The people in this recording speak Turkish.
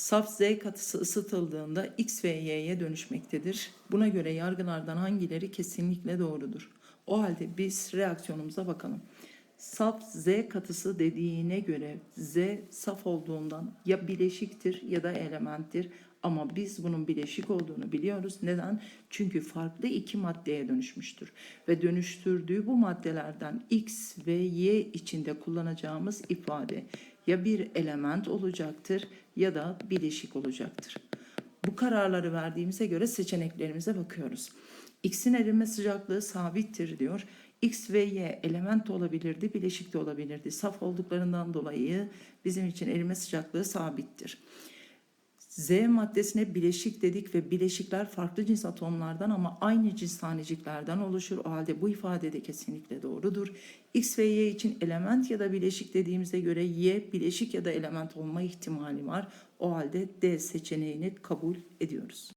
Saf Z katısı ısıtıldığında X ve Y'ye dönüşmektedir. Buna göre yargılardan hangileri kesinlikle doğrudur? O halde biz reaksiyonumuza bakalım. Saf Z katısı dediğine göre Z saf olduğundan ya bileşiktir ya da elementtir. Ama biz bunun bileşik olduğunu biliyoruz. Neden? Çünkü farklı iki maddeye dönüşmüştür. Ve dönüştürdüğü bu maddelerden X ve Y içinde kullanacağımız ifade ya bir element olacaktır ya da bileşik olacaktır. Bu kararları verdiğimize göre seçeneklerimize bakıyoruz. X'in erime sıcaklığı sabittir diyor. X ve Y element olabilirdi, bileşik de olabilirdi. Saf olduklarından dolayı bizim için erime sıcaklığı sabittir. Z maddesine bileşik dedik ve bileşikler farklı cins atomlardan ama aynı cins taneciklerden oluşur. O halde bu ifade de kesinlikle doğrudur. X ve Y için element ya da bileşik dediğimize göre Y bileşik ya da element olma ihtimali var. O halde D seçeneğini kabul ediyoruz.